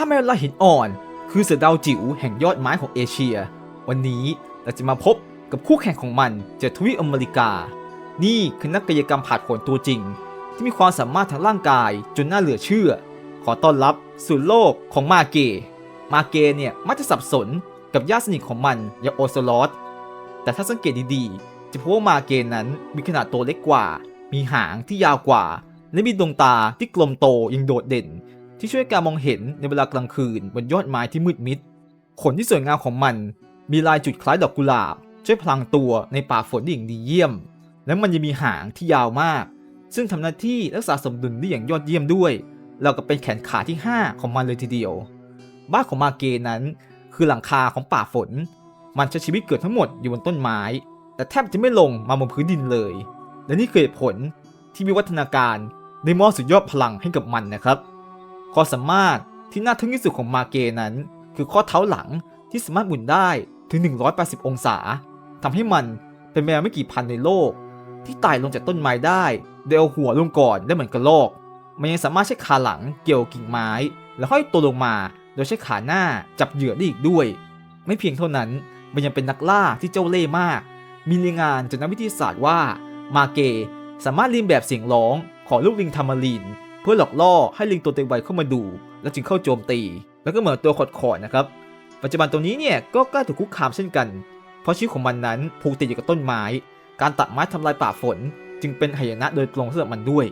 าแมวลาหินอ่อน คือเสือดาวจิ๋วแห่งยอดไม้ของเอเชีย วันนี้เราจะมาพบกับคู่แข่งของมันจากทวีปอเมริกา นี่คือนักกายกรรมผาดโผนตัวจริง ที่มีความสามารถทางร่างกายจนน่าเหลือเชื่อ ขอต้อนรับสู่โลกของมาเก มาเกเนี่ยมักจะสับสนกับญาติสนิทของมันอย่างโอโซลอสแต่ถ้าสังเกตดีๆ จะพบว่ามาเกนั้นมีขนาดตัวเล็กกว่า มีหางที่ยาวกว่า และมีดวงตาที่กลมโตยังโดดเด่น ที่ช่วยการมองเห็นในเวลากลางคืนบนยอดไม้ที่มืดมิด ขนที่สวยงามของมัน มีลายจุดคล้ายดอกกุหลาบ ช่วยพลางตัวในป่าฝนได้อย่างดีเยี่ยม และมันยังมีหางที่ยาวมาก ซึ่งทำหน้าที่รักษาสมดุลได้อย่างยอดเยี่ยมด้วยเราก็เป็นแขนขาที่ 5 ของมันเลยทีเดียว บ้านของมาเกนั้น คือหลังคาของป่าฝน มันใช้ชีวิตเกิดทั้งหมดอยู่บนต้นไม้ แต่แทบจะไม่ลงมาบนพื้นดินเลย และนี่คือผลที่วิวัฒนาการได้มอบสุดยอดพลังให้กับมันนะครับ ความสามารถที่น่าทึ่งที่สุดของมาเกนั้น คือข้อเท้าหลังที่สามารถหมุนได้ถึง 180 องศาทำให้มันเป็นแมวไม่กี่พันในโลก ที่ไต่ลงจากต้นไม้ได้โดยเอาหัวลงก่อนได้เหมือนกระรอกมันยังสามารถใช้ขาหลังเกี่ยวกิ่งไม้ แล้วห้อยตัวลงมาโดยใช้ขาหน้าจับเหยื่อได้อีกด้วย ไม่เพียงเท่านั้นมันยังเป็นนักล่าที่เจ้าเล่ห์มาก มีรายงานจากนักวิทยาศาสตร์ว่ามาเกสามารถเลียนแบบเสียงร้องของลูกลิงทามารีน เพื่อหลอกล่อให้ลิงตัวเต็มวัยเข้ามาดู แล้วจึงเข้าโจมตี แล้วก็เหมือนตัวขอดนะครับ ปัจจุบันตัวนี้เนี่ยก็กล้าถูกคุกคามเช่นกัน เพราะชีวิตของมันนั้นผูกติดอยู่กับต้นไม้ การตัดไม้ทำลายป่าฝน จึงเป็นหายนะโดยตรงสำหรับมันด้วย